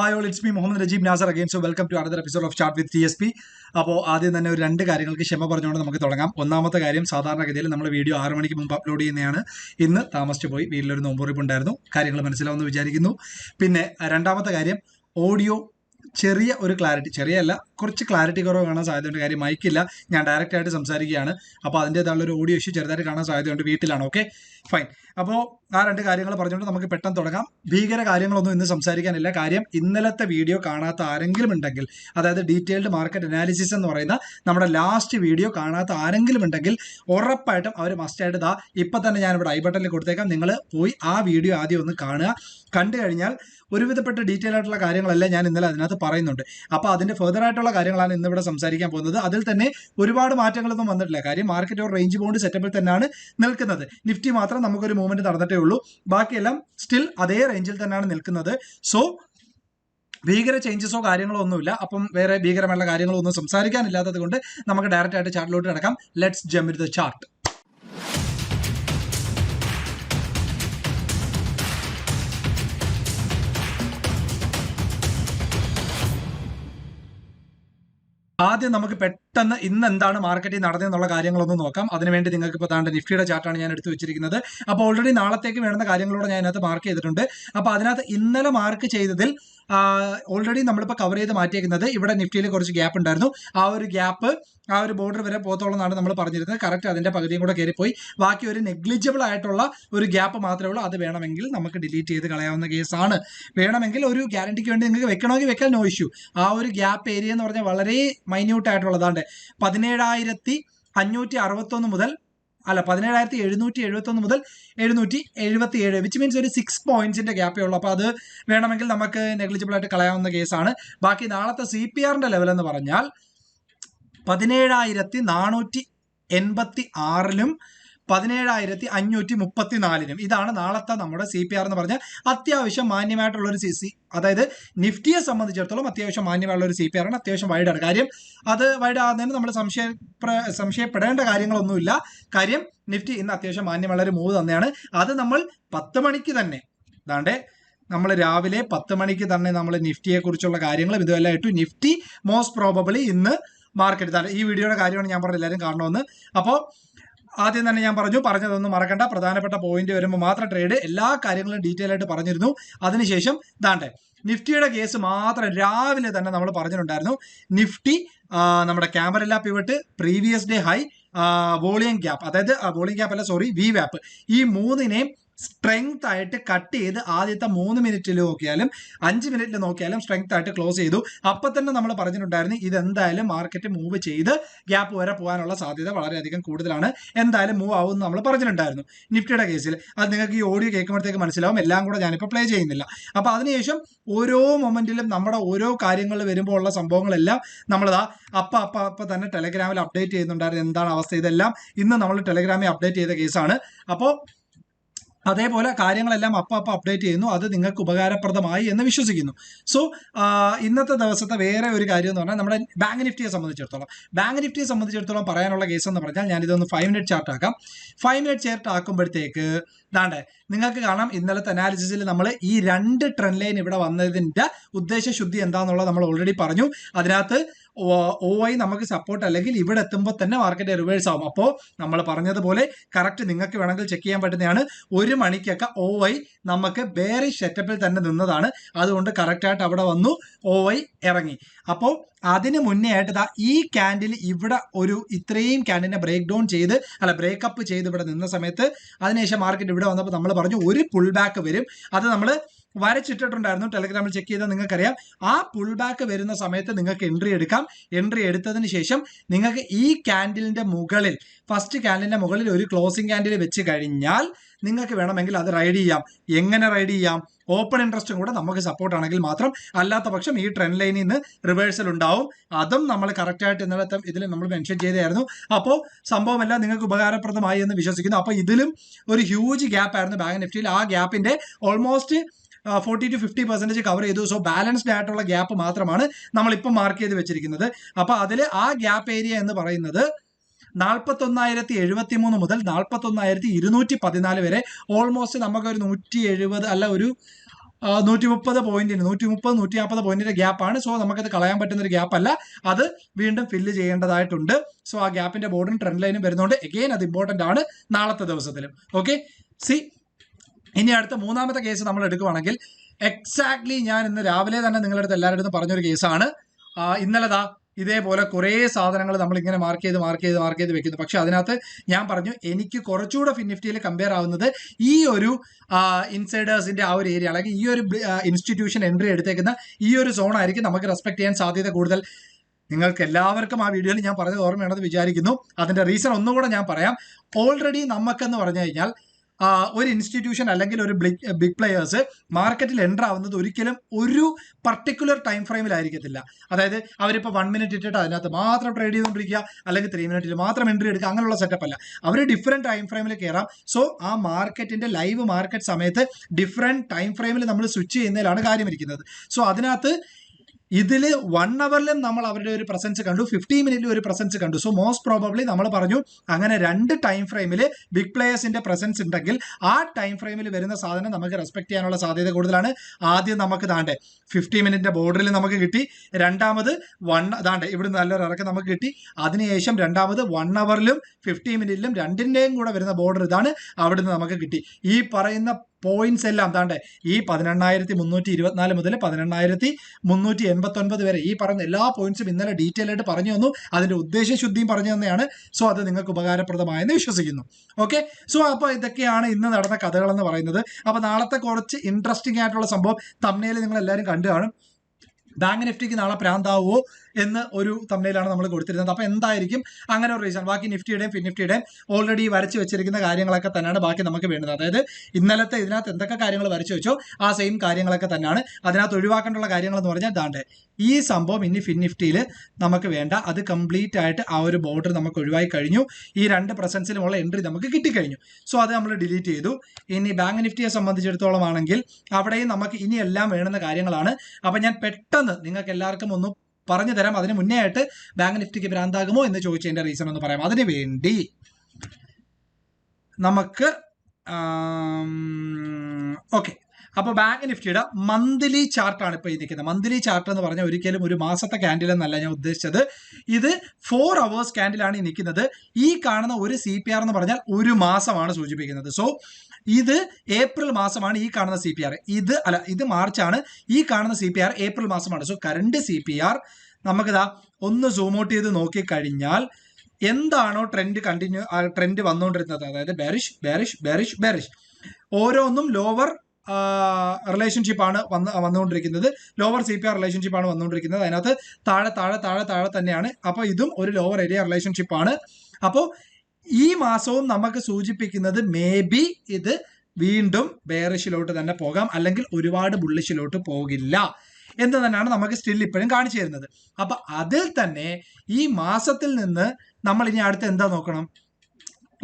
Hi all it's me Muhammad Najeeb Nasar again so welcome to another episode of chart with T S P അപ്പോൾ ആദ്യം തന്നെ ഒരു രണ്ട് കാര്യങ്ങൾക്ക് ക്ഷമ പറഞ്ഞുകൊണ്ട് നമുക്ക് തുടങ്ങാം. ഒന്നാമത്തെ കാര്യം സാധാരണഗതിയിൽ നമ്മൾ വീഡിയോ ആറ് മണിക്ക് മുമ്പ് അപ്ലോഡ് ചെയ്യുന്നതാണ്. ഇന്ന് താമസിച്ചു പോയി വീട്ടിലൊരു നോമ്പുറിപ്പ് ഉണ്ടായിരുന്നു. കാര്യങ്ങൾ മനസ്സിലാവുമെന്ന് വിചാരിക്കുന്നു. പിന്നെ രണ്ടാമത്തെ കാര്യം ഓഡിയോ ചെറിയ ഒരു ക്ലാരിറ്റി ചെറിയല്ല കുറച്ച് ക്ലാരിറ്റി കുറവ് കാണാൻ സാധ്യതയുണ്ട്. കാര്യം മൈക്കില്ല ഞാൻ ഡയറക്റ്റ് ആയിട്ട് സംസാരിക്കുകയാണ്. അപ്പോൾ അതിന്റേതായുള്ള ഒരു ഓഡിയോ ഇഷ്യൂ ചെറുതായിട്ട് കാണാൻ സാധ്യതയുണ്ട് വീട്ടിലാണ്. ഓക്കെ ഫൈൻ അപ്പോൾ ആ രണ്ട് കാര്യങ്ങൾ പറഞ്ഞുകൊണ്ട് നമുക്ക് പെട്ടെന്ന് തുടങ്ങാം. ഭീകര കാര്യങ്ങളൊന്നും ഇന്ന് സംസാരിക്കാനില്ല. കാര്യം ഇന്നലത്തെ വീഡിയോ കാണാത്ത ആരെങ്കിലും ഉണ്ടെങ്കിൽ അതായത് ഡീറ്റെയിൽഡ് മാർക്കറ്റ് അനാലിസിസ് എന്ന് പറയുന്ന നമ്മുടെ ലാസ്റ്റ് വീഡിയോ കാണാത്ത ആരെങ്കിലും ഉണ്ടെങ്കിൽ ഉറപ്പായിട്ടും അവർ മസ്റ്റായിട്ട് ദാ ഇപ്പം തന്നെ ഞാൻ ഇവിടെ ഐ ബട്ടണിൽ കൊടുത്തേക്കാം. നിങ്ങൾ പോയി ആ വീഡിയോ ആദ്യം ഒന്ന് കാണുക. കണ്ടു കഴിഞ്ഞാൽ ഒരുവിധപ്പെട്ട ഡീറ്റെയിൽ ആയിട്ടുള്ള കാര്യങ്ങളെല്ലാം ഞാൻ ഇന്നലെ അതിനകത്ത് പറയുന്നുണ്ട്. അപ്പോൾ അതിന്റെ ഫെർദർ ആയിട്ടുള്ള കാര്യങ്ങളാണ് ഇന്ന് ഇവിടെ സംസാരിക്കാൻ പോകുന്നത്. അതിൽ തന്നെ ഒരുപാട് മാറ്റങ്ങളൊന്നും വന്നിട്ടില്ല. കാര്യം മാർക്കറ്റ് ഒരു റേഞ്ച് ബോണ്ട് സെറ്റപ്പിൽ തന്നെയാണ് നിൽക്കുന്നത്. നിഫ്റ്റി മാത്രം നമുക്കൊരു മൂവ്മെന്റ് നടന്നിട്ടേ ഉള്ളൂ. ബാക്കിയെല്ലാം സ്റ്റിൽ അതേ റേഞ്ചിൽ തന്നെയാണ് നിൽക്കുന്നത്. സോ ഭീകര ചേഞ്ചസോ കാര്യങ്ങളോ ഒന്നുമില്ല. അപ്പം വേറെ ഭീകരമായുള്ള കാര്യങ്ങളോ ഒന്നും സംസാരിക്കാനില്ലാത്തത് കൊണ്ട് നമുക്ക് ഡയറക്റ്റ് ആയിട്ട് ചാർട്ടിലോട്ട് കിടക്കാം. ലെറ്റ്സ് ജമ്പ് ദ ചാർട്ട് ആദ്യം നമുക്ക് പെട്ടെന്ന് ഇന്ന് എന്താണ് മാർക്കറ്റിൽ നടന്നതെന്നുള്ള കാര്യങ്ങളൊന്ന് നോക്കാം. അതിനുവേണ്ടി നിങ്ങൾക്ക് ഇപ്പോൾ താണ്ട നിഫ്റ്റിയുടെ ചാർട്ടാണ് ഞാൻ എടുത്തു വെച്ചിരിക്കുന്നത്. അപ്പോൾ ഓൾറെഡി നാളത്തേക്ക് വേണ്ട കാര്യങ്ങളോട് ഞാൻ അതിനകത്ത് മാർക്ക് ചെയ്തിട്ടുണ്ട്. അപ്പോൾ അതിനകത്ത് ഇന്നലെ മാർക്ക് ചെയ്തതിൽ ഓൾറെഡി നമ്മളിപ്പോൾ കവർ ചെയ്ത് മാറ്റിയേക്കുന്നത്. ഇവിടെ നിഫ്റ്റിയിൽ കുറച്ച് ഗ്യാപ്പ് ഉണ്ടായിരുന്നു. ആ ഒരു ഗ്യാപ്പ് ആ ഒരു ബോർഡർ വരെ പോത്തോളം എന്നാണ് നമ്മൾ പറഞ്ഞിരുന്നത്. കറക്റ്റ് അതിന്റെ പകുതിയും കൂടെ കയറിപ്പോയി. ബാക്കി ഒരു നെഗ്ലിജിബിൾ ആയിട്ടുള്ള ഒരു ഗ്യാപ്പ് മാത്രമേ ഉള്ളൂ. അത് വേണമെങ്കിൽ നമുക്ക് ഡിലീറ്റ് ചെയ്ത് കളയാവുന്ന കേസാണ് വേണമെങ്കിൽ ഒരു ഗ്യാരണ്ടിക്ക് വേണ്ടി നിങ്ങൾക്ക് വെക്കണമെങ്കിൽ വെക്കാൻ നോ ഇഷ്യൂ ആ ഒരു ഗ്യാപ്പ് ഏരിയ എന്ന് പറഞ്ഞാൽ വളരെ മൈന്യൂട്ട് ആയിട്ടുള്ളതാണ്ട് പതിനേഴായിരത്തി അഞ്ഞൂറ്റി അറുപത്തൊന്ന് മുതൽ അല്ല പതിനേഴായിരത്തി എഴുന്നൂറ്റി എഴുപത്തൊന്ന് മുതൽ എഴുന്നൂറ്റി എഴുപത്തി ഏഴ് വിച്ച് മീൻസ് ഒരു സിക്സ് പോയിന്റ്സിന്റെ ഗ്യാപ്പേ ഉള്ളൂ. അപ്പോൾ അത് വേണമെങ്കിൽ നമുക്ക് നെഗ്ലിജിബിൾ ആയിട്ട് കളയാവുന്ന കേസാണ്. ബാക്കി നാളത്തെ സി പി ആറിന്റെ ലെവൽ എന്ന് പറഞ്ഞാൽ പതിനേഴായിരത്തി നാനൂറ്റി എൺപത്തി ആറിലും പതിനേഴായിരത്തി അഞ്ഞൂറ്റി മുപ്പത്തി നാലിനും ഇതാണ് നാളത്തെ നമ്മുടെ സി പി ആർ എന്ന് പറഞ്ഞാൽ അത്യാവശ്യം മാന്യമായിട്ടുള്ള ഒരു സി സി അതായത് നിഫ്റ്റിയെ സംബന്ധിച്ചിടത്തോളം അത്യാവശ്യം മാന്യമായുള്ള ഒരു സി പി ആർ ആണ്. അത്യാവശ്യം വൈഡാണ് കാര്യം അത് വൈഡ് ആകുന്നതിന് നമ്മൾ സംശയ സംശയപ്പെടേണ്ട കാര്യങ്ങളൊന്നുമില്ല. കാര്യം നിഫ്റ്റി ഇന്ന് അത്യാവശ്യം മാന്യമുള്ള ഒരു മൂവ് തന്നെയാണ്. അത് നമ്മൾ പത്ത് മണിക്ക് തന്നെ അതാണ്ട് നമ്മൾ രാവിലെ പത്ത് മണിക്ക് തന്നെ നമ്മൾ നിഫ്റ്റിയെ കുറിച്ചുള്ള കാര്യങ്ങളും ഇതുമെല്ലാം ഇട്ടു. നിഫ്റ്റി മോസ്റ്റ് പ്രോബബിളി ഇന്ന് മാർക്കറ്റ് ഈ വീഡിയോയുടെ കാര്യമാണ് ഞാൻ പറഞ്ഞത് എല്ലാവരും കാണണമെന്ന്. അപ്പോൾ ആദ്യം തന്നെ ഞാൻ പറഞ്ഞു പറഞ്ഞതൊന്നും മറക്കണ്ട. പ്രധാനപ്പെട്ട പോയിന്റ് വരുമ്പോൾ മാത്രം ട്രേഡ് എല്ലാ കാര്യങ്ങളും ഡീറ്റെയിൽ ആയിട്ട് പറഞ്ഞിരുന്നു. അതിനുശേഷം ദാണ്ടെ നിഫ്റ്റിയുടെ കേസ് മാത്രം രാവിലെ തന്നെ നമ്മൾ പറഞ്ഞിട്ടുണ്ടായിരുന്നു. നിഫ്റ്റി നമ്മുടെ camarilla pivot previous day high volume gap അതായത് വോളിയം ഗ്യാപ്പ് അല്ല സോറി വി വാപ്പ് ഈ മൂന്നിനെയും സ്ട്രെങ്ത് ആയിട്ട് കട്ട് ചെയ്ത് ആദ്യത്തെ മൂന്ന് മിനിറ്റിൽ നോക്കിയാലും അഞ്ച് മിനിറ്റിൽ നോക്കിയാലും സ്ട്രെങ്ത് ആയിട്ട് ക്ലോസ് ചെയ്തു. അപ്പൊ തന്നെ നമ്മൾ പറഞ്ഞിട്ടുണ്ടായിരുന്നു ഇതെന്തായാലും മാർക്കറ്റ് മൂവ് ചെയ്ത് ഗ്യാപ്പ് വരെ പോകാനുള്ള സാധ്യത വളരെയധികം കൂടുതലാണ്. എന്തായാലും മൂവ് ആവും എന്ന് നമ്മൾ പറഞ്ഞിട്ടുണ്ടായിരുന്നു. നിഫ്റ്റിയുടെ കേസിൽ. അത് നിങ്ങൾക്ക് ഈ ഓഡിയോ കേൾക്കുമ്പോഴത്തേക്ക് മനസ്സിലാവും. എല്ലാം കൂടെ ഞാനിപ്പോൾ പ്ലേ ചെയ്യുന്നില്ല. അപ്പൊ അതിനുശേഷം ഓരോ മൊമെന്റിലും നമ്മുടെ ഓരോ കാര്യങ്ങൾ വരുമ്പോൾ ഉള്ള സംഭവങ്ങളെല്ലാം നമ്മളിതാ അപ്പ അപ്പ അപ്പ തന്നെ ടെലഗ്രാമിൽ അപ്ഡേറ്റ് ചെയ്യുന്നുണ്ടായിരുന്നു. എന്താണ് അവസ്ഥ ഇതെല്ലാം? ഇന്ന് നമ്മൾ ടെലഗ്രാമിൽ അപ്ഡേറ്റ് ചെയ്ത കേസാണ് അപ്പോൾ അതേപോലെ കാര്യങ്ങളെല്ലാം അപ്പം അപ്പം അപ്ഡേറ്റ് ചെയ്യുന്നു. അത് നിങ്ങൾക്ക് ഉപകാരപ്രദമായി എന്ന് വിശ്വസിക്കുന്നു. സോ ഇന്നത്തെ ദിവസത്തെ വേറെ ഒരു കാര്യം എന്ന് പറഞ്ഞാൽ നമ്മുടെ ബാങ്ക് നിഫ്റ്റിയെ സംബന്ധിച്ചിടത്തോളം. ബാങ്ക് നിഫ്റ്റിയെ സംബന്ധിച്ചിടത്തോളം പറയാനുള്ള കേസ് എന്ന് പറഞ്ഞാൽ ഞാൻ ഇതൊന്ന് ഫൈവ് മിനിറ്റ് ചാർട്ട് ആക്കാം. ഫൈവ് മിനിറ്റ് ചാർട്ട് ആക്കുമ്പോഴത്തേക്ക് ദാണ്ടെ നിങ്ങൾക്ക് കാണാം ഇന്നലത്തെ അനാലിസിസിൽ നമ്മൾ ഈ രണ്ട് ട്രെൻഡ് ലൈൻ ഇവിടെ വന്നതിന്റെ ഉദ്ദേശശുദ്ധി എന്താണെന്നുള്ളത് നമ്മൾ ഓൾറെഡി പറഞ്ഞു. അതിനകത്ത് ഒ ഐ നമുക്ക് സപ്പോർട്ട് അല്ലെങ്കിൽ ഇവിടെ എത്തുമ്പോൾ തന്നെ മാർക്കറ്റ് റിവേഴ്സ് ആവും. അപ്പോൾ നമ്മൾ പറഞ്ഞതുപോലെ കറക്റ്റ് നിങ്ങൾക്ക് വേണമെങ്കിൽ ചെക്ക് ചെയ്യാൻ പറ്റുന്നതാണ്. ഒരു മണിക്കൊക്കെ ഒ ഐ നമുക്ക് വേറെ സെറ്റപ്പിൽ തന്നെ നിന്നതാണ്. അതുകൊണ്ട് കറക്റ്റായിട്ട് അവിടെ വന്നു ഒ ഐ ഇറങ്ങി. അപ്പോൾ അതിന് മുന്നേ ആയിട്ട് ഈ ക്യാൻഡിൽ ഇവിടെ ഒരു ഇത്രയും ക്യാൻഡിനെ ബ്രേക്ക് ഡൗൺ ചെയ്ത് അല്ല ബ്രേക്കപ്പ് ചെയ്ത് ഇവിടെ നിന്ന സമയത്ത് അതിനുശേഷം മാർക്കറ്റ് ഇവിടെ വന്നപ്പോൾ നമ്മൾ പറഞ്ഞു ഒരു പുൾ ബാക്ക് വരും. അത് നമ്മൾ വരച്ചിട്ടിട്ടുണ്ടായിരുന്നു. ടെലഗ്രാമിൽ ചെക്ക് ചെയ്താൽ നിങ്ങൾക്കറിയാം. ആ പുൾ ബാക്ക് വരുന്ന സമയത്ത് നിങ്ങൾക്ക് എൻട്രി എടുക്കാം. എൻട്രി എടുത്തതിന് ശേഷം നിങ്ങൾക്ക് ഈ ക്യാൻഡിലിന്റെ മുകളിൽ ഫസ്റ്റ് ക്യാൻഡിലിന്റെ മുകളിൽ ഒരു ക്ലോസിംഗ് ക്യാൻഡിൽ വെച്ച് കഴിഞ്ഞാൽ നിങ്ങൾക്ക് വേണമെങ്കിൽ അത് റൈഡ് ചെയ്യാം. എങ്ങനെ റൈഡ് ചെയ്യാം? ഓപ്പൺ ഇൻട്രസ്റ്റും കൂടെ നമുക്ക് സപ്പോർട്ട് ആണെങ്കിൽ മാത്രം. അല്ലാത്ത പക്ഷം ഈ ട്രെൻഡ് ലൈനിൽ നിന്ന് റിവേഴ്സൽ ഉണ്ടാവും. അതും നമ്മൾ കറക്റ്റായിട്ട് ഇന്നലത്തെ ഇതിൽ നമ്മൾ മെൻഷൻ ചെയ്തായിരുന്നു അപ്പോൾ സംഭവമെല്ലാം നിങ്ങൾക്ക് ഉപകാരപ്രദമായി എന്ന് വിശ്വസിക്കുന്നു. അപ്പോൾ ഇതിലും ഒരു ഹ്യൂജ് ഗ്യാപ്പ് ആയിരുന്നു ബാങ്ക് നിഫ്റ്റിയിൽ. ആ ഗ്യാപ്പിന്റെ almost forty to fifty percentage cover ചെയ്തു. സോ ബാലൻസ്ഡ് ആയിട്ടുള്ള ഗ്യാപ്പ് മാത്രമാണ് നമ്മളിപ്പോൾ മാർക്ക് ചെയ്ത് വെച്ചിരിക്കുന്നത്. അപ്പോൾ അതിൽ ആ ഗ്യാപ്പ് ഏരിയ എന്ന് പറയുന്നത് നാൽപ്പത്തൊന്നായിരത്തി എഴുപത്തി മൂന്ന് മുതൽ നാൽപ്പത്തൊന്നായിരത്തി ഇരുന്നൂറ്റി പതിനാല് വരെ ഓൾമോസ്റ്റ് നമുക്കൊരു നൂറ്റി എഴുപത് അല്ല ഒരു നൂറ്റി മുപ്പത് പോയിന്റിന് നൂറ്റി മുപ്പത് നൂറ്റി നാൽപ്പത് പോയിന്റിന്റെ ഗ്യാപ്പാണ് സോ നമുക്കത് കളയാൻ പറ്റുന്ന ഒരു ഗ്യാപ്പ് അല്ല. അത് വീണ്ടും ഫില്ല് ചെയ്യേണ്ടതായിട്ടുണ്ട്. സോ ആ ഗ്യാപ്പിന്റെ ബോർഡും ട്രെൻഡ് ലൈനും വരുന്നതുകൊണ്ട് എഗെയിൻ അത് ഇമ്പോർട്ടന്റ് ആണ് നാളത്തെ ദിവസത്തിലും. ഓക്കെ സി ഇനി അടുത്ത മൂന്നാമത്തെ കേസ് നമ്മൾ എടുക്കുവാണെങ്കിൽ എക്സാക്ട്ലി ഞാൻ ഇന്ന് രാവിലെ തന്നെ നിങ്ങളുടെ അടുത്ത് എല്ലാവരുടെ അടുത്തും പറഞ്ഞൊരു കേസാണ് ഇന്നലെതാ ഇതേപോലെ കുറേ സാധനങ്ങൾ നമ്മൾ ഇങ്ങനെ മാർക്ക് ചെയ്ത് മാർക്ക് ചെയ്ത് മാർക്ക് ചെയ്ത് വെക്കുന്നു. പക്ഷെ അതിനകത്ത് ഞാൻ പറഞ്ഞു എനിക്ക് കുറച്ചുകൂടെ ഫിൻനിഫ്റ്റിയിൽ കമ്പയർ ആവുന്നത് ഈ ഒരു ഇൻസൈഡേഴ്സിന്റെ ആ ഒരു ഏരിയ അല്ലെങ്കിൽ ഈ ഒരു ഇൻസ്റ്റിറ്റ്യൂഷൻ എൻട്രി എടുത്തേക്കുന്ന ഈ ഒരു സോൺ ആയിരിക്കും നമുക്ക് റെസ്പെക്ട് ചെയ്യാൻ സാധ്യത കൂടുതൽ. നിങ്ങൾക്ക് എല്ലാവർക്കും ആ വീഡിയോയിൽ ഞാൻ പറഞ്ഞത് ഓർമ്മയാണെന്ന് വിചാരിക്കുന്നു. അതിന്റെ റീസൺ ഒന്നുകൂടെ ഞാൻ പറയാം. ഓൾറെഡി നമുക്കെന്ന് പറഞ്ഞു കഴിഞ്ഞാൽ ഒരു ഇൻസ്റ്റിറ്റ്യൂഷൻ അല്ലെങ്കിൽ ഒരു ബിഗ് പ്ലെയേഴ്സ് മാർക്കറ്റിൽ എന്റർ ആവുന്നത് ഒരിക്കലും ഒരു പർട്ടിക്കുലർ ടൈം ഫ്രെയിമിലായിരിക്കത്തില്ല അതായത് അവരിപ്പോൾ വൺ മിനിറ്റ് ഇട്ടിട്ട് അതിനകത്ത് മാത്രം ട്രേഡ് ചെയ്തുകൊണ്ടിരിക്കുക അല്ലെങ്കിൽ ത്രീ മിനിറ്റിൽ മാത്രം എൻട്രി എടുക്കുക അങ്ങനെയുള്ള സെറ്റപ്പ് അല്ല. അവർ ഡിഫറെന്റ് ടൈം ഫ്രെയിമിൽ കയറാം സോ ആ മാർക്കറ്റിന്റെ ലൈവ് മാർക്കറ്റ് സമയത്ത് ഡിഫറെന്റ് ടൈം ഫ്രെയിമിൽ നമ്മൾ സ്വിച്ച് ചെയ്യുന്നതിലാണ് കാര്യമിരിക്കുന്നത്. സോ അതിനകത്ത് ഇതിൽ വൺ അവറിലും നമ്മൾ അവരുടെ ഒരു പ്രസൻസ് കണ്ടു ഫിഫ്റ്റി മിനിറ്റിലും ഒരു പ്രസൻസ് കണ്ടു. സോ മോസ്റ്റ് പ്രോബബ്ലി നമ്മൾ പറഞ്ഞു അങ്ങനെ രണ്ട് ടൈം ഫ്രെയിമിൽ ബിഗ് പ്ലേയേഴ്സിന്റെ പ്രസൻസ് ഉണ്ടെങ്കിൽ ആ ടൈം ഫ്രെയിമിൽ വരുന്ന സാധനം നമുക്ക് റെസ്പെക്ട് ചെയ്യാനുള്ള സാധ്യത കൂടുതലാണ്. ആദ്യം നമുക്ക് താണ്ടെ ഫിഫ്റ്റി മിനിറ്റിന്റെ ബോർഡറിൽ നമുക്ക് കിട്ടി രണ്ടാമത് വൺ അതാണ്ട് ഇവിടുന്ന് നല്ലൊരു ഇറക്കം നമുക്ക് കിട്ടി. അതിനുശേഷം രണ്ടാമത് വൺ അവറിലും ഫിഫ്റ്റി മിനിറ്റിലും രണ്ടിന്റെയും കൂടെ വരുന്ന ബോർഡർ ഇതാണ് അവിടുന്ന് നമുക്ക് കിട്ടി. ഈ പറയുന്ന പോയിന്റ്സ് എല്ലാം. താണ്ടെ ഈ പതിനെണ്ണായിരത്തി മുന്നൂറ്റി ഇരുപത്തിനാല് മുതൽ പതിനെണ്ണായിരത്തി മുന്നൂറ്റി എൺപത്തി ഒൻപത് വരെ ഈ പറഞ്ഞ എല്ലാ പോയിന്റ്സും ഇന്നലെ ഡീറ്റെയിൽ ആയിട്ട് പറഞ്ഞു തന്നു. അതിന്റെ ഉദ്ദേശശുദ്ധിയും പറഞ്ഞു തന്നെയാണ്. സോ അത് നിങ്ങൾക്ക് ഉപകാരപ്രദമായെന്ന് വിശ്വസിക്കുന്നു. ഓക്കെ സോ അപ്പോൾ ഇതൊക്കെയാണ് ഇന്ന് നടന്ന കഥകളെന്ന് പറയുന്നത്. അപ്പോൾ നാളത്തെ കുറച്ച് ഇൻട്രസ്റ്റിംഗ് ആയിട്ടുള്ള സംഭവം തമ്മിൽ നിങ്ങൾ എല്ലാവരും കണ്ടു കാണും. ബാങ്ക് നിഫ്റ്റിക്ക് നാളെ പ്രാന്താവോ? എന്ന് ഒരു തമ്മിലാണ് നമ്മൾ കൊടുത്തിരുന്നത്. അപ്പോൾ എന്തായിരിക്കും? അങ്ങനെ ഒരു റീസൺ ബാക്കി നിഫ്റ്റിയുടെയും ഫിൻ നിഫ്റ്റിയുടെയും ഓൾറെഡി വരച്ച് വെച്ചിരിക്കുന്ന കാര്യങ്ങളൊക്കെ തന്നെയാണ് ബാക്കി നമുക്ക് വേണ്ടത്. അതായത് ഇന്നലത്തെ ഇതിനകത്ത് എന്തൊക്കെ കാര്യങ്ങൾ വരച്ചു വെച്ചോ ആ സെയിം കാര്യങ്ങളൊക്കെ തന്നെയാണ് അതിനകത്ത് ഒഴിവാക്കേണ്ടുള്ള കാര്യങ്ങൾ എന്ന് പറഞ്ഞാൽ ഇതാണ്ട് ഈ സംഭവം ഇനി ഫിൻ നിഫ്റ്റിയിൽ നമുക്ക് വേണ്ട. അത് കംപ്ലീറ്റ് ആയിട്ട് ആ ഒരു ബോർഡർ നമുക്ക് ഒഴിവായി കഴിഞ്ഞു. ഈ രണ്ട് പ്രസൻസിലുമുള്ള എൻട്രി നമുക്ക് കിട്ടിക്കഴിഞ്ഞു. സോ അത് നമ്മൾ ഡിലീറ്റ് ചെയ്തു. ഇനി ബാങ്ക് നിഫ്റ്റിയെ സംബന്ധിച്ചിടത്തോളം ആണെങ്കിൽ അവിടെയും നമുക്ക് ഇനി എല്ലാം വേണ്ടുന്ന കാര്യങ്ങളാണ്. അപ്പം ഞാൻ പെട്ടെന്ന് നിങ്ങൾക്ക് എല്ലാവർക്കും ഒന്ന് പറഞ്ഞു തരാം. അതിന് മുന്നേ ആയിട്ട് ബാങ്ക് നിഫ്റ്റിക്ക് ഭ്രാന്താകുമോ എന്ന് ചോദിച്ചതിന്റെ റീസൺ ഒന്ന് പറയാം. അതിനു വേണ്ടി നമുക്ക് ഓക്കെ അപ്പോൾ ബാങ്ക് നിഫ്റ്റിയുടെ മന്ത്ലി ചാർട്ടാണ് ഇപ്പോൾ ഈ നിൽക്കുന്നത്. മന്ത്ലി ചാർട്ട് എന്ന് പറഞ്ഞാൽ ഒരിക്കലും ഒരു മാസത്തെ ക്യാൻഡിൽ എന്നല്ല ഞാൻ ഉദ്ദേശിച്ചത്. ഇത് ഫോർ അവേഴ്സ് ക്യാൻഡിലാണ് ഈ നിൽക്കുന്നത്. ഈ കാണുന്ന ഒരു സി പി ആർ എന്ന് പറഞ്ഞാൽ ഒരു മാസമാണ് സൂചിപ്പിക്കുന്നത്. സോ ഇത് ഏപ്രിൽ മാസമാണ് ഈ കാണുന്ന സി പി ആർ ഇത് അല്ല ഇത് മാർച്ചാണ് ഈ കാണുന്ന സി പി ആർ ഏപ്രിൽ മാസമാണ്. So current C P R നമുക്കിതാ ഒന്ന് സൂം ഔട്ട് ചെയ്ത് നോക്കിക്കഴിഞ്ഞാൽ എന്താണോ ട്രെൻഡ് കണ്ടിന്യൂ ട്രെൻഡ് വന്നുകൊണ്ടിരുന്നത്. അതായത് ബെറിഷ് ബെറിഷ് ബെറിഷ് ബെറിഷ് ഓരോന്നും ലോവർ റിലേഷൻഷിപ്പ് ആണ് വന്ന് വന്നുകൊണ്ടിരിക്കുന്നത്. Lower C P R relationship ആണ് വന്നുകൊണ്ടിരിക്കുന്നത്. അതിനകത്ത് താഴെ താഴെ താഴെ താഴെ തന്നെയാണ്. അപ്പോൾ ഇതും ഒരു ലോവർ ഏരിയ റിലേഷൻഷിപ്പ് ആണ്. അപ്പോൾ ഈ മാസവും നമുക്ക് സൂചിപ്പിക്കുന്നത് മേ ബി ഇത് വീണ്ടും ബേറിഷിലോട്ട് തന്നെ പോകാം. അല്ലെങ്കിൽ ഒരുപാട് ബുള്ളിഷിലോട്ട് പോകില്ല. എന്ന് തന്നെയാണ് നമുക്ക് സ്റ്റിൽ ഇപ്പോഴും കാണിച്ചു തരുന്നത്. അപ്പൊ അതിൽ തന്നെ ഈ മാസത്തിൽ നിന്ന് നമ്മൾ ഇനി അടുത്ത് എന്താ നോക്കണം?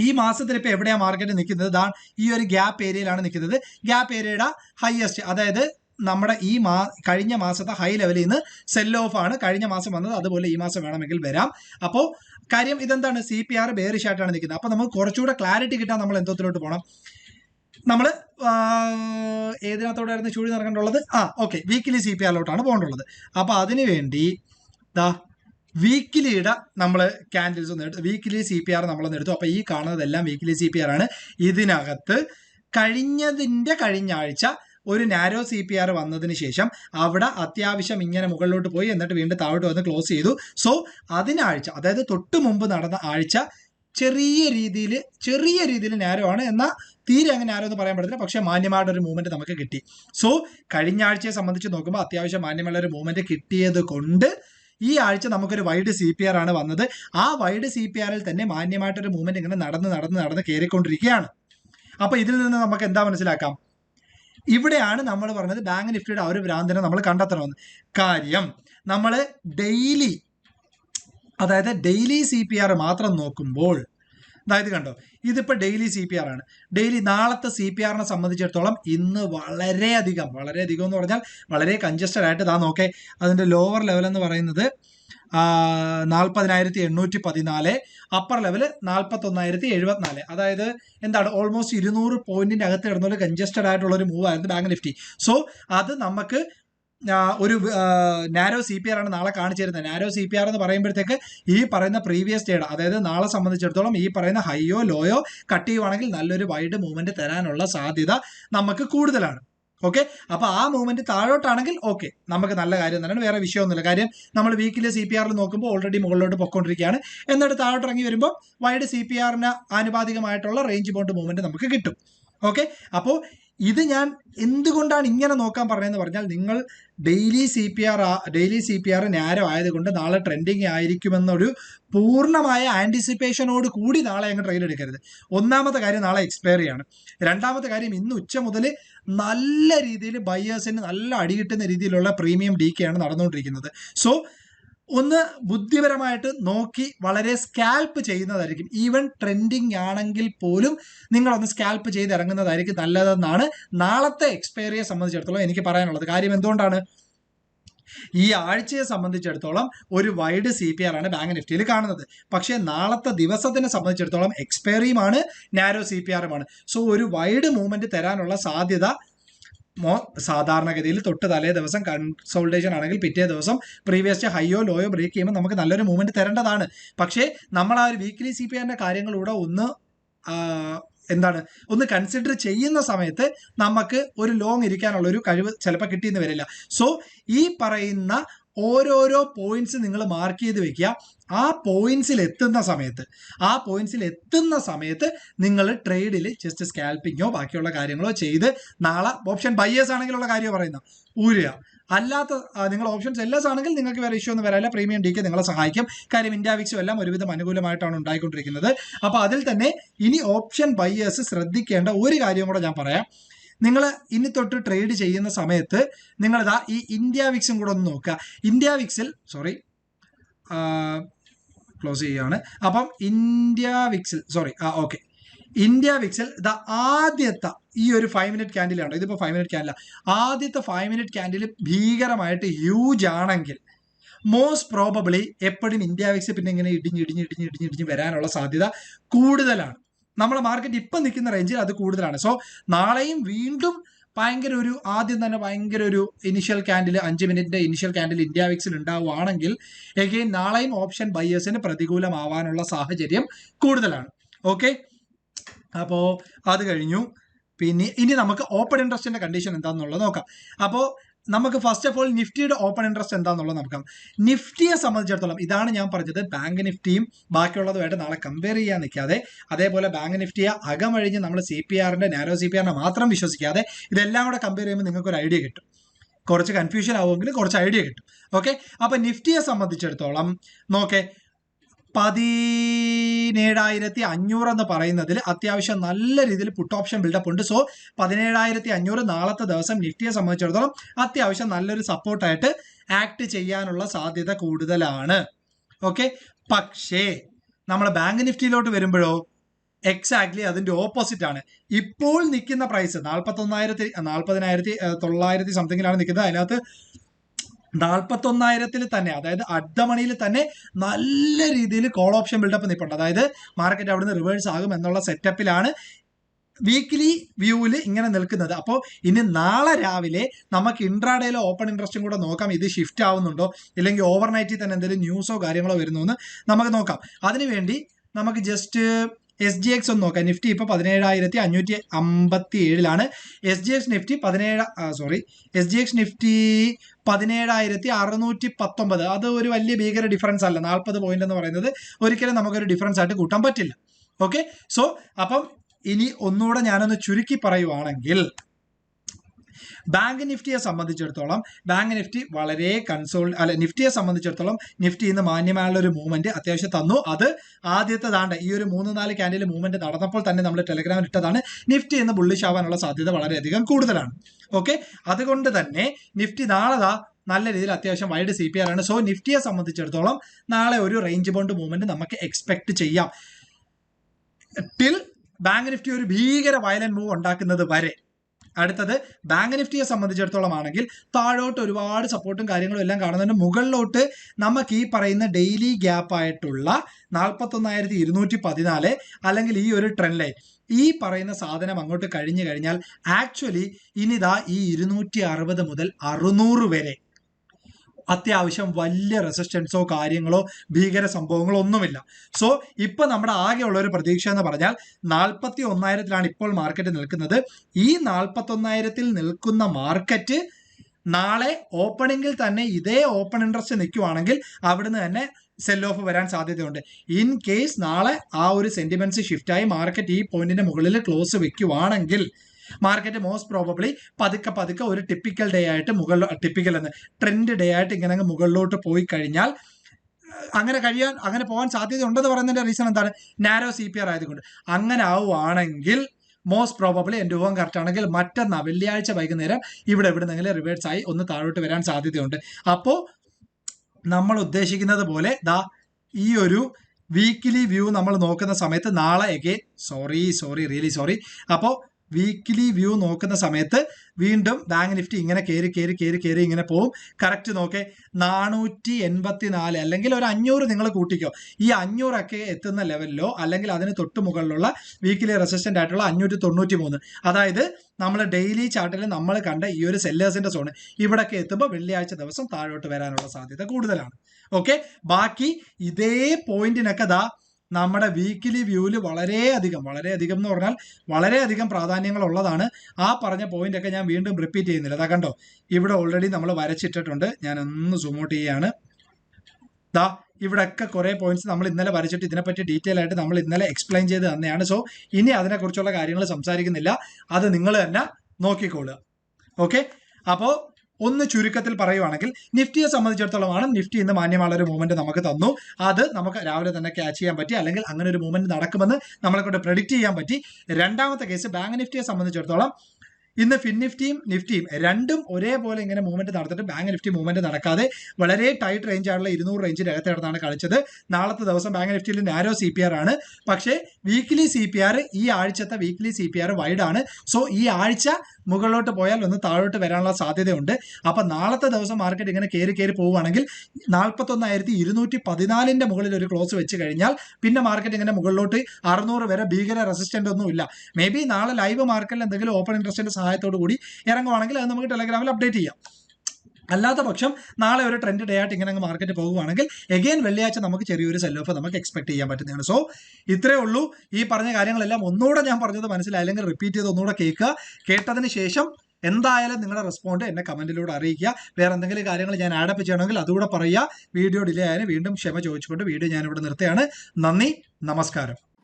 ഈ മാസത്തിൽ ഇപ്പൊ എവിടെയാണ് മാർക്കറ്റ് നിൽക്കുന്നത്? ഈ ഒരു ഗ്യാപ്പ് ഏരിയയിലാണ് നിൽക്കുന്നത്. ഗ്യാപ്പ് ഏരിയയുടെ ഹയസ്റ്റ് അതായത് നമ്മുടെ ഈ മാ കഴിഞ്ഞ മാസത്തെ ഹൈ ലെവലിൽ നിന്ന് സെൽ ഓഫ് ആണ്. കഴിഞ്ഞ മാസം വന്നത് അതുപോലെ ഈ മാസം വേണമെങ്കിൽ വരാം. അപ്പോൾ കാര്യം ഇതെന്താണ്? സി പി ആർ ബേറിഷ് ആയിട്ടാണ് നിൽക്കുന്നത്. അപ്പോൾ നമുക്ക് കുറച്ചുകൂടെ ക്ലാരിറ്റി കിട്ടാൻ നമ്മൾ എന്തോത്തിലോട്ട് പോകണം നമ്മൾ ഏതിനകത്തോടായിരുന്നു ചൂഴി നടക്കേണ്ടുള്ളത് ആ ഓക്കെ വീക്കിലി സി പി ആറിലോട്ടാണ് പോകേണ്ടുള്ളത് അപ്പോൾ അതിനു വേണ്ടി ദാ വീക്കിലിയുടെ നമ്മൾ ക്യാൻഡിൽസ് ഒന്ന് എടുത്തു വീക്കിലി സി പി ആർ നമ്മളൊന്ന് എടുത്തു. അപ്പോൾ ഈ കാണുന്നതെല്ലാം വീക്കിലി സി പി ആർ ആണ്. ഇതിനകത്ത് കഴിഞ്ഞതിന്റെ കഴിഞ്ഞ ആഴ്ച ഒരു നാരോ സി പി ആർ വന്നതിന് ശേഷം അവിടെ അത്യാവശ്യം ഇങ്ങനെ മുകളിലോട്ട് പോയി എന്നിട്ട് വീണ്ടും താഴോട്ട് വന്ന് ക്ലോസ് ചെയ്തു. സോ അതിനാഴ്ച അതായത് തൊട്ട് മുമ്പ് നടന്ന ആഴ്ച ചെറിയ രീതിയിൽ ചെറിയ രീതിയിൽ നാരോ ആണ്. എന്നാൽ തീരെ അങ്ങനെ ആരോ എന്ന് പറയാൻ പറ്റത്തില്ല. പക്ഷേ മാന്യമായിട്ട് ഒരു മൂവ്മെന്റ് നമുക്ക് കിട്ടി. സോ കഴിഞ്ഞ ആഴ്ചയെ സംബന്ധിച്ച് നോക്കുമ്പോൾ അത്യാവശ്യം മാന്യമുള്ള ഒരു മൂവ്മെന്റ് കിട്ടിയത് കൊണ്ട് ഈ ആഴ്ച നമുക്കൊരു വൈഡ് സി പി ആർ ആണ് വന്നത്. ആ വൈഡ് സി പി ആറിൽ തന്നെ മാന്യമായിട്ടൊരു മൂവ്മെന്റ് ഇങ്ങനെ നടന്ന് നടന്ന് നടന്ന് കയറിക്കൊണ്ടിരിക്കുകയാണ്. അപ്പോൾ ഇതിൽ നിന്ന് നമുക്ക് എന്താ മനസ്സിലാക്കാം? ഇവിടെയാണ് നമ്മൾ പറഞ്ഞത് ബാങ്ക് നിഫ്റ്റിയുടെ ആ ഒരു ഭ്രാന്തനെ നമ്മൾ കണ്ടെത്തണമെന്ന് കാര്യം നമ്മൾ ഡെയിലി അതായത് ഡെയിലി സി പി ആർ മാത്രം നോക്കുമ്പോൾ അതായത് കണ്ടോ ഇതിപ്പോൾ ഡെയിലി സി പി ആർ ആണ്. ഡെയിലി നാളത്തെ സി പി ആറിനെ സംബന്ധിച്ചിടത്തോളം ഇന്ന് വളരെയധികം വളരെയധികം എന്ന് പറഞ്ഞാൽ വളരെ കഞ്ചസ്റ്റഡ് ആയിട്ട് ഇതാ നോക്കേ അതിന്റെ ലോവർ ലെവൽ എന്ന് പറയുന്നത് നാൽപ്പതിനായിരത്തി എണ്ണൂറ്റി പതിനാല് അപ്പർ ലെവൽ നാൽപ്പത്തൊന്നായിരത്തി എഴുപത്തിനാല് അതായത് എന്താണ് ഓൾമോസ്റ്റ് ഇരുന്നൂറ് പോയിന്റിന്റെ അകത്ത് ഒരു കൺജസ്റ്റഡ് ആയിട്ടുള്ള ഒരു മൂവ് ആയിരുന്നു ബാങ്ക് നിഫ്റ്റി സോ അത് നമുക്ക് ഒരു നാരോ സി പി ആർ ആണ് നാളെ കാണിച്ചു തരുന്നത് നാരോ സി പി ആർ എന്ന് പറയുമ്പോഴത്തേക്ക് ഈ പറയുന്ന പ്രീവിയസ് ഡേയുടെ അതായത് നാളെ സംബന്ധിച്ചിടത്തോളം ഈ പറയുന്ന ഹൈയോ ലോയോ കട്ട് ചെയ്യുവാണെങ്കിൽ നല്ലൊരു വൈഡ് മൂവ്മെന്റ് തരാനുള്ള സാധ്യത നമുക്ക് കൂടുതലാണ്. ഓക്കെ അപ്പൊ ആ മൂവ്മെന്റ് താഴോട്ടാണെങ്കിൽ ഓക്കെ നമുക്ക് നല്ല കാര്യം തന്നെയാണ്. വേറെ വിഷയമൊന്നുമില്ല. കാര്യം നമ്മൾ വീക്കിലെ സി പി ആറിൽ നോക്കുമ്പോൾ ഓൾറെഡി മുകളിലോട്ട് പൊക്കോണ്ടിരിക്കുകയാണ് എന്നിട്ട് താഴോട്ട് ഇറങ്ങി വരുമ്പോൾ വൈഡ് സി പി ആറിന് ആനുപാതികമായിട്ടുള്ള റേഞ്ച് ബോണ്ട് മൂവ്മെന്റ് നമുക്ക് കിട്ടും. ഓക്കെ അപ്പോൾ ഇത് ഞാൻ എന്തുകൊണ്ടാണ് ഇങ്ങനെ നോക്കാൻ പറഞ്ഞതെന്ന് പറഞ്ഞാൽ നിങ്ങൾ daily C P R daily C P R നേരം ആയതുകൊണ്ട് നാളെ ട്രെൻഡിങ് ആയിരിക്കുമെന്നൊരു പൂർണമായ ആന്റിസിപ്പേഷനോട് കൂടി നാളെ അങ്ങ് ട്രെയിൽ എടുക്കരുത്. ഒന്നാമത്തെ കാര്യം നാളെ എക്സ്പയറി ആണ് രണ്ടാമത്തെ കാര്യം ഇന്ന് ഉച്ച മുതൽ നല്ല രീതിയിൽ ബയേഴ്സിന് നല്ല അടികിട്ടുന്ന രീതിയിലുള്ള പ്രീമിയം ഡി കെ ആണ് നടന്നുകൊണ്ടിരിക്കുന്നത്. സോ ഒന്ന് ബുദ്ധിപരമായിട്ട് നോക്കി വളരെ സ്കാൽപ്പ് ചെയ്യുന്നതായിരിക്കും. ഈവൻ ട്രെൻഡിങ് ആണെങ്കിൽ പോലും നിങ്ങളൊന്ന് സ്കാൽപ്പ് ചെയ്ത് ഇറങ്ങുന്നതായിരിക്കും നല്ലതെന്നാണ് നാളത്തെ എക്സ്പയറിയെ സംബന്ധിച്ചിടത്തോളം എനിക്ക് പറയാനുള്ളത്. കാര്യം എന്തുകൊണ്ടാണ്? ഈ ആഴ്ചയെ സംബന്ധിച്ചിടത്തോളം ഒരു വൈഡ് സി പി ആർ ആണ് ബാങ്ക് നിഫ്റ്റിയിൽ കാണുന്നത്. പക്ഷേ നാളത്തെ ദിവസത്തിനെ സംബന്ധിച്ചിടത്തോളം എക്സ്പയറിയുമാണ് നാരോ സി പി ആറുമാണ് സോ ഒരു വൈഡ് മൂവ്മെന്റ് തരാനുള്ള സാധ്യത മോ സാധാരണഗതിയിൽ തൊട്ട് തലേ ദിവസം കൺസോൾട്ടേഷൻ ആണെങ്കിൽ പിറ്റേ ദിവസം പ്രീവിയസ് ഹൈയോ ലോയോ ബ്രേക്ക് ചെയ്യുമ്പോൾ നമുക്ക് നല്ലൊരു മൂവ്മെന്റ് തരേണ്ടതാണ്. പക്ഷേ നമ്മൾ ആ ഒരു വീക്ക്ലി സി പി ആറിന്റെ കാര്യങ്ങളിലൂടെ ഒന്ന് എന്താണ് ഒന്ന് കൺസിഡർ ചെയ്യുന്ന സമയത്ത് നമുക്ക് ഒരു ലോങ് ഇരിക്കാനുള്ള ഒരു കഴിവ് ചിലപ്പോൾ കിട്ടിയെന്ന് വരില്ല. സോ ഈ പറയുന്ന ഓരോരോ പോയിന്റ്സ് നിങ്ങൾ മാർക്ക് ചെയ്ത് വെക്കുക. ആ പോയിന്റ്സിൽ എത്തുന്ന സമയത്ത് ആ പോയിന്റ്സിൽ എത്തുന്ന സമയത്ത് നിങ്ങൾ ട്രേഡിൽ ജസ്റ്റ് സ്കാൽപ്പിങ്ങോ ബാക്കിയുള്ള കാര്യങ്ങളോ ചെയ്ത് നാളെ ഓപ്ഷൻ ബയ്യേഴ്സ് ആണെങ്കിലുള്ള കാര്യം പറയുന്ന ഊരുക. അല്ലാത്ത നിങ്ങൾ ഓപ്ഷൻസ് എല്ലാ ആണെങ്കിൽ നിങ്ങൾക്ക് വേറെ ഇഷ്യൂ ഒന്നും വരാല്ല പ്രീമിയം ഡിക്ക് നിങ്ങളെ സഹായിക്കും. കാര്യം ഇന്ത്യ വിക്സും എല്ലാം ഒരുവിധം അനുകൂലമായിട്ടാണ് ഉണ്ടായിക്കൊണ്ടിരിക്കുന്നത്. അപ്പോൾ അതിൽ തന്നെ ഇനി ഓപ്ഷൻ ബയ്യേഴ്സ് ശ്രദ്ധിക്കേണ്ട ഒരു കാര്യം കൂടെ ഞാൻ പറയാം. നിങ്ങൾ ഇനി തൊട്ട് ട്രേഡ് ചെയ്യുന്ന സമയത്ത് നിങ്ങളിതാ ഈ ഇന്ത്യ വിക്സും കൂടെ ഒന്ന് നോക്കുക. ഇന്ത്യ വിക്സിൽ സോറി ക്ലോസ് ചെയ്യുകയാണ് അപ്പം ഇന്ത്യ വിക്സിൽ സോറി ആ ഓക്കെ ഇന്ത്യ വിക്സിൽ ദ ആദ്യത്തെ ഈ ഒരു ഫൈവ് മിനിറ്റ് ക്യാൻഡിലാണ് ഇതിപ്പോൾ ഫൈവ് മിനിറ്റ് ക്യാൻഡില ആദ്യത്തെ ഫൈവ് മിനിറ്റ് ക്യാൻഡിൽ ഭീകരമായിട്ട് ഹ്യൂജ് ആണെങ്കിൽ മോസ്റ്റ് പ്രോബബിളി എപ്പോഴും ഇന്ത്യ വിക്സ് പിന്നെ ഇങ്ങനെ ഇടിഞ്ഞ് ഇടിഞ്ഞ് ഇടിഞ്ഞ് ഇടിഞ്ഞ് ഇടിഞ്ഞ് വരാനുള്ള സാധ്യത കൂടുതലാണ്. നമ്മുടെ മാർക്കറ്റ് ഇപ്പം നിൽക്കുന്ന റേഞ്ചിൽ അത് കൂടുതലാണ്. സോ നാളെയും വീണ്ടും ഭയങ്കര ഒരു ആദ്യം തന്നെ ഭയങ്കര ഒരു ഇനിഷ്യൽ ക്യാൻഡിൽ അഞ്ച് മിനിറ്റിന്റെ ഇനിഷ്യൽ ക്യാൻഡിൽ ഇന്ത്യ വിക്സിൽ ഉണ്ടാവുകയാണെങ്കിൽ എഗെയിൻ നാളെയും ഓപ്ഷൻ ബയേഴ്സിന് പ്രതികൂലമാവാനുള്ള സാഹചര്യം കൂടുതലാണ്. ഓക്കെ അപ്പോൾ അത് കഴിഞ്ഞു. പിന്നെ ഇനി നമുക്ക് ഓപ്പൺ ഇൻട്രസ്റ്റിന്റെ കണ്ടീഷൻ എന്താണെന്നുള്ളത് നോക്കാം. അപ്പോൾ നമുക്ക് ഫസ്റ്റ് ഓഫ് ഓൾ നിഫ്റ്റിയുടെ ഓപ്പൺ ഇൻട്രസ്റ്റ് എന്താണെന്നുള്ളത് നമുക്ക് നിഫ്റ്റിയെ സംബന്ധിച്ചിടത്തോളം ഇതാണ് ഞാൻ പറഞ്ഞത് ബാങ്ക് നിഫ്റ്റിയും ബാക്കിയുള്ളതുമായിട്ട് നാളെ കമ്പയർ ചെയ്യാൻ നിൽക്കാതെ അതേപോലെ ബാങ്ക് നിഫ്റ്റിയെ അകമഴിഞ്ഞ് നമ്മൾ സി പി ആറിന്റെ നാരോ സി പി ആറിനെ മാത്രം വിശ്വസിക്കാതെ ഇതെല്ലാം കൂടെ കമ്പയർ ചെയ്യുമ്പോൾ നിങ്ങൾക്ക് ഒരു ഐഡിയ കിട്ടും. കുറച്ച് കൺഫ്യൂഷൻ ആവുമെങ്കിൽ കുറച്ച് ഐഡിയ കിട്ടും. ഓക്കെ അപ്പൊ നിഫ്റ്റിയെ സംബന്ധിച്ചിടത്തോളം നോക്കേ പതിനേഴായിരത്തി അഞ്ഞൂറ് എന്ന് പറയുന്നതിൽ അത്യാവശ്യം നല്ല രീതിയിൽ പുട്ട് ഓപ്ഷൻ ബിൽഡപ്പ് ഉണ്ട്. സോ പതിനേഴായിരത്തി അഞ്ഞൂറ് നാളത്തെ ദിവസം നിഫ്റ്റിയെ സംബന്ധിച്ചിടത്തോളം അത്യാവശ്യം നല്ലൊരു സപ്പോർട്ടായിട്ട് ആക്ട് ചെയ്യാനുള്ള സാധ്യത കൂടുതലാണ്. ഓക്കെ പക്ഷേ നമ്മൾ ബാങ്ക് നിഫ്റ്റിയിലോട്ട് വരുമ്പോഴോ? എക്സാക്ട്ലി അതിന്റെ ഓപ്പോസിറ്റ് ആണ്. ഇപ്പോൾ നിൽക്കുന്ന പ്രൈസ് നാൽപ്പത്തൊന്നായിരത്തി നാൽപ്പതിനായിരത്തി തൊള്ളായിരത്തി സംതിങ്ങിലാണ് നിൽക്കുന്നത്. അതിനകത്ത് നാൽപ്പത്തൊന്നായിരത്തിൽ തന്നെ അതായത് അഡ്ഡ മണിയിൽ തന്നെ നല്ല രീതിയിൽ കോൾ ഓപ്ഷൻ ബിൽഡപ്പ് നിൽപ്പുണ്ട് അതായത് മാർക്കറ്റ് അവിടുന്ന് റിവേഴ്സ് ആകും എന്നുള്ള സെറ്റപ്പിലാണ് വീക്ക്ലി വ്യൂവിൽ ഇങ്ങനെ നിൽക്കുന്നത്. അപ്പോൾ ഇനി നാളെ രാവിലെ നമുക്ക് ഇൻട്രാഡേയിലെ ഓപ്പൺ ഇൻട്രസ്റ്റും കൂടെ നോക്കാം. ഇത് ഷിഫ്റ്റ് ആവുന്നുണ്ടോ? ഇല്ലെങ്കിൽ ഓവർനൈറ്റിൽ തന്നെ എന്തെങ്കിലും ന്യൂസോ കാര്യങ്ങളോ വരുന്നോ എന്ന് നമുക്ക് നോക്കാം. അതിനുവേണ്ടി നമുക്ക് ജസ്റ്റ് എസ് ജി എക്സ് ഒന്ന് നോക്കാം. നിഫ്റ്റി ഇപ്പോൾ പതിനേഴായിരത്തി അഞ്ഞൂറ്റി അമ്പത്തി ഏഴിലാണ് എസ് ജി എക്സ് നിഫ്റ്റി പതിനേഴ് sorry S G X Nifty പതിനേഴായിരത്തി അറുന്നൂറ്റി പത്തൊമ്പത് അത് ഒരു വലിയ ഭീകര ഡിഫറൻസ് അല്ല. നാൽപ്പത് പോയിന്റ് എന്ന് പറയുന്നത് ഒരിക്കലും നമുക്കൊരു ഡിഫറൻസ് ആയിട്ട് കൂട്ടാൻ പറ്റില്ല. ഓക്കെ സോ അപ്പം ഇനി ഒന്നുകൂടെ ഞാനൊന്ന് ചുരുക്കി പറയുവാണെങ്കിൽ ബാങ്ക് നിഫ്റ്റിയെ സംബന്ധിച്ചിടത്തോളം ബാങ്ക് നിഫ്റ്റി വളരെ കൺസോൾ അല്ല നിഫ്റ്റിയെ സംബന്ധിച്ചിടത്തോളം നിഫ്റ്റി ഇന്ന് മാന്യമായുള്ള ഒരു മൂവ്മെന്റ് അത്യാവശ്യം തന്നു. അത് ആദ്യത്തെ താണ്ട് ഈ ഒരു മൂന്ന് നാല് ക്യാൻഡിൽ മൂവ്മെന്റ് നടന്നപ്പോൾ തന്നെ നമ്മൾ ടെലഗ്രാമിൽ ഇട്ടതാണ്. നിഫ്റ്റി എന്ന് ബുള്ളിഷ് ആവാനുള്ള സാധ്യത വളരെയധികം കൂടുതലാണ്. ഓക്കെ അതുകൊണ്ട് തന്നെ നിഫ്റ്റി നാളെ നല്ല രീതിയിൽ അത്യാവശ്യം വൈഡ് സി പി ആർ ആണ്. സോ നിഫ്റ്റിയെ സംബന്ധിച്ചിടത്തോളം നാളെ ഒരു റേഞ്ച് ബോണ്ട് മൂവ്മെന്റ് നമുക്ക് എക്സ്പെക്ട് ചെയ്യാം. ടിൽ ബാങ്ക് നിഫ്റ്റി ഒരു ഭീകര വയലന്റ് മൂവ് ഉണ്ടാക്കുന്നത് വരെ. അടുത്തത് ബാങ്ക് നിഫ്റ്റിയെ സംബന്ധിച്ചിടത്തോളം ആണെങ്കിൽ താഴോട്ട് ഒരുപാട് സപ്പോർട്ടും കാര്യങ്ങളും എല്ലാം കാണുന്നുണ്ട്. മുകളിലോട്ട് നമുക്ക് ഈ പറയുന്ന ഡെയിലി ഗ്യാപ്പ് ആയിട്ടുള്ള നാൽപ്പത്തൊന്നായിരത്തി ഇരുന്നൂറ്റി പതിനാല് അല്ലെങ്കിൽ ഈ ഒരു ട്രെൻഡ് ലൈൻ ഈ പറയുന്ന സാധനം അങ്ങോട്ട് കഴിഞ്ഞു കഴിഞ്ഞാൽ ആക്ച്വലി ഇനിതാ ഈ ഇരുന്നൂറ്റി അറുപത് മുതൽ അറുന്നൂറ് വരെ അത്യാവശ്യം വലിയ റെസിസ്റ്റൻസോ കാര്യങ്ങളോ ഭീകര സംഭവങ്ങളോ ഒന്നുമില്ല. സോ ഇപ്പൊ നമ്മുടെ ആകെയുള്ള ഒരു പ്രതീക്ഷ എന്ന് പറഞ്ഞാൽ നാൽപ്പത്തി ഒന്നായിരത്തിലാണ് ഇപ്പോൾ മാർക്കറ്റ് നിൽക്കുന്നത്. ഈ നാൽപ്പത്തി ഒന്നായിരത്തിൽ നിൽക്കുന്ന മാർക്കറ്റ് നാളെ ഓപ്പണിംഗിൽ തന്നെ ഇതേ ഓപ്പൺ ഇൻട്രസ്റ്റ് നിൽക്കുവാണെങ്കിൽ അവിടുന്ന് തന്നെ സെൽ ഓഫ് വരാൻ സാധ്യതയുണ്ട്. ഇൻ കേസ് നാളെ ആ ഒരു സെന്റിമെന്റ്സ് ഷിഫ്റ്റായി മാർക്കറ്റ് ഈ പോയിന്റിന്റെ മുകളിൽ ക്ലോസ് വെക്കുവാണെങ്കിൽ മാർക്കറ്റ് മോസ്റ്റ് പ്രോബബ്ലി പതുക്കെ പതുക്കെ ഒരു ടിപ്പിക്കൽ ഡേ ആയിട്ട് മുകളിൽ ടിപ്പിക്കൽ എന്ന് ട്രെൻഡ് ഡേ ആയിട്ട് ഇങ്ങനെ അങ്ങ് മുകളിലോട്ട് പോയി കഴിഞ്ഞാൽ അങ്ങനെ കഴിയാൻ അങ്ങനെ പോകാൻ സാധ്യത ഉണ്ടെന്ന് പറയുന്നതിന്റെ റീസൺ എന്താണ്? നാരോ സി പി ആർ ആയതുകൊണ്ട്. അങ്ങനെ ആവുകയാണെങ്കിൽ മോസ്റ്റ് പ്രോബബ്ലി എന്റെ ഊഹം കറക്റ്റ് ആണെങ്കിൽ മറ്റന്നാ വെള്ളിയാഴ്ച വൈകുന്നേരം ഇവിടെ നിന്നെങ്കിലും റിവേഴ്സ് ആയി ഒന്ന് താഴോട്ട് വരാൻ സാധ്യതയുണ്ട്. അപ്പോൾ നമ്മൾ ഉദ്ദേശിക്കുന്നത് പോലെ ദാ ഈ ഒരു വീക്കിലി വ്യൂ നമ്മൾ നോക്കുന്ന സമയത്ത് നാളെ again sorry sorry really sorry അപ്പോൾ വീക്കിലി വ്യൂ നോക്കുന്ന സമയത്ത് വീണ്ടും ബാങ്ക് നിഫ്റ്റി ഇങ്ങനെ കയറി കയറി കയറി കയറി ഇങ്ങനെ പോവും. കറക്റ്റ് നോക്കേ. നാനൂറ്റി എൺപത്തി നാല് അല്ലെങ്കിൽ ഒരു അഞ്ഞൂറ് നിങ്ങൾ കൂട്ടിക്കോ. ഈ അഞ്ഞൂറൊക്കെ എത്തുന്ന ലെവലിലോ അല്ലെങ്കിൽ അതിന് തൊട്ട് മുകളിലുള്ള വീക്കിലി റെസിസ്റ്റന്റ് ആയിട്ടുള്ള അഞ്ഞൂറ്റി തൊണ്ണൂറ്റി മൂന്ന് അതായത് നമ്മൾ ഡെയിലി ചാർട്ടിൽ നമ്മൾ കണ്ട ഈ ഒരു സെല്ലേഴ്സിന്റെ സോണ് ഇവിടൊക്കെ എത്തുമ്പോൾ വെള്ളിയാഴ്ച ദിവസം താഴോട്ട് വരാനുള്ള സാധ്യത കൂടുതലാണ്. ഓക്കെ ബാക്കി ഇതേ പോയിന്റിനൊക്കെ ദാ നമ്മുടെ വീക്കിലി വ്യൂവിൽ വളരെയധികം വളരെയധികം എന്ന് പറഞ്ഞാൽ വളരെയധികം പ്രാധാന്യങ്ങൾ ഉള്ളതാണ്. ആ പറഞ്ഞ പോയിന്റ് ഒക്കെ ഞാൻ വീണ്ടും റിപ്പീറ്റ് ചെയ്യുന്നില്ല. അതാ കണ്ടോ? ഇവിടെ ഓൾറെഡി നമ്മൾ വരച്ചിട്ടിട്ടുണ്ട്. ഞാൻ ഒന്ന് സൂം ഔട്ട് ചെയ്യാണ്. ദാ ഇവിടെയൊക്കെ കുറെ പോയിന്റ്സ് നമ്മൾ ഇന്നലെ വരച്ചിട്ട് ഇതിനെപ്പറ്റി ഡീറ്റെയിൽ ആയിട്ട് നമ്മൾ ഇന്നലെ എക്സ്പ്ലെയിൻ ചെയ്ത് തന്നെയാണ്. സോ ഇനി അതിനെക്കുറിച്ചുള്ള കാര്യങ്ങൾ സംസാരിക്കുന്നില്ല. അത് നിങ്ങൾ തന്നെ നോക്കിക്കോളുക. ഓക്കെ അപ്പോൾ ഒന്ന് ചുരുക്കത്തിൽ പറയുവാണെങ്കിൽ നിഫ്റ്റിയെ സംബന്ധിച്ചിടത്തോളമാണ് നിഫ്റ്റി ഇന്ന് മാന്യമായ ഒരു മൂവ്മെന്റ് നമുക്ക് തന്നു. അത് നമുക്ക് രാവിലെ തന്നെ ക്യാച്ച് ചെയ്യാൻ പറ്റി അല്ലെങ്കിൽ അങ്ങനെ ഒരു മൂവ്മെന്റ് നടക്കുമെന്ന് നമ്മളെ കൊണ്ട് പ്രെഡിക്റ്റ് ചെയ്യാൻ പറ്റി. രണ്ടാമത്തെ കേസ് ബാങ്ക് നിഫ്റ്റിയെ സംബന്ധിച്ചിടത്തോളം ഇന്ന് ഫിൻ നിഫ്റ്റിയും നിഫ്റ്റിയും രണ്ടും ഒരേപോലെ ഇങ്ങനെ മൂവ്മെന്റ് നടത്തിയിട്ട് ബാങ്ക് നിഫ്റ്റി മൂവ്മെന്റ് നടക്കാതെ വളരെ ടൈറ്റ് റേഞ്ച് ആയിട്ടുള്ള ഇരുന്നൂറ് റേഞ്ചിന്റെ അകത്തിടത്താണ് കളിച്ചത്. നാളത്തെ ദിവസം ബാങ്ക് നിഫ്റ്റിയിൽ നാരോ സി പി ആർ ആണ്. പക്ഷേ വീക്ക്ലി സി പി ആർ ഈ ആഴ്ചത്തെ weekly C P R wide ആണ്. സോ ഈ ആഴ്ച മുകളിലോട്ട് പോയാൽ ഒന്ന് താഴോട്ട് വരാനുള്ള സാധ്യതയുണ്ട്. അപ്പൊ നാളത്തെ ദിവസം മാർക്കറ്റ് ഇങ്ങനെ കയറി കയറി പോവുകയാണെങ്കിൽ നാൽപ്പത്തൊന്നായിരത്തി ഇരുന്നൂറ്റി പതിനാലിന്റെ മുകളിൽ ഒരു ക്ലോസ് വെച്ച് കഴിഞ്ഞാൽ പിന്നെ മാർക്കറ്റ് ഇങ്ങനെ മുകളിലോട്ട് അറുന്നൂറ് വരെ ഭീകര റെസിസ്റ്റന്റ് ഒന്നും ഇല്ല മേ ബി നാളെ ലൈവ് മാർക്കറ്റിൽ എന്തെങ്കിലും ഓപ്പൺ ഇൻട്രസ്റ്റിന്റെ സഹായത്തോടു കൂടി ഇറങ്ങുവാണെങ്കിൽ അത് നമുക്ക് ടെലഗ്രാമിൽ അപ്ഡേറ്റ് ചെയ്യാം. അല്ലാത്ത പക്ഷം നാളെ ഒരു ട്രെൻഡ് ഡേ ആയിട്ട് ഇങ്ങനെ മാർക്കറ്റ് പോകുവാണെങ്കിൽ എഗെയിൻ വെള്ളിയാഴ്ച നമുക്ക് ചെറിയൊരു സെൽ ഓഫ് നമുക്ക് എക്സ്പെക്ട് ചെയ്യാൻ പറ്റുന്നതാണ്. സോ ഇത്രേ ഉള്ളൂ. ഈ പറഞ്ഞ കാര്യങ്ങളെല്ലാം ഒന്നുകൂടെ ഞാൻ പറഞ്ഞത് മനസ്സിലായില്ലെങ്കിൽ റിപ്പീറ്റ് ചെയ്ത് ഒന്നുകൂടെ കേൾക്കുക. കേട്ടതിന് ശേഷം എന്തായാലും നിങ്ങളുടെ റെസ്പോണ്ട് എന്നെ കമന്റിലൂടെ അറിയിക്കുക. വേറെ എന്തെങ്കിലും കാര്യങ്ങൾ ഞാൻ ആഡപ്പ് ചെയ്യണമെങ്കിൽ അതുകൂടെ പറയുക. വീഡിയോ ഡിലേ ആയാലും വീണ്ടും ക്ഷമ ചോദിച്ചുകൊണ്ട് വീഡിയോ ഞാൻ നിർത്തുകയാണ്. നന്ദി. നമസ്കാരം.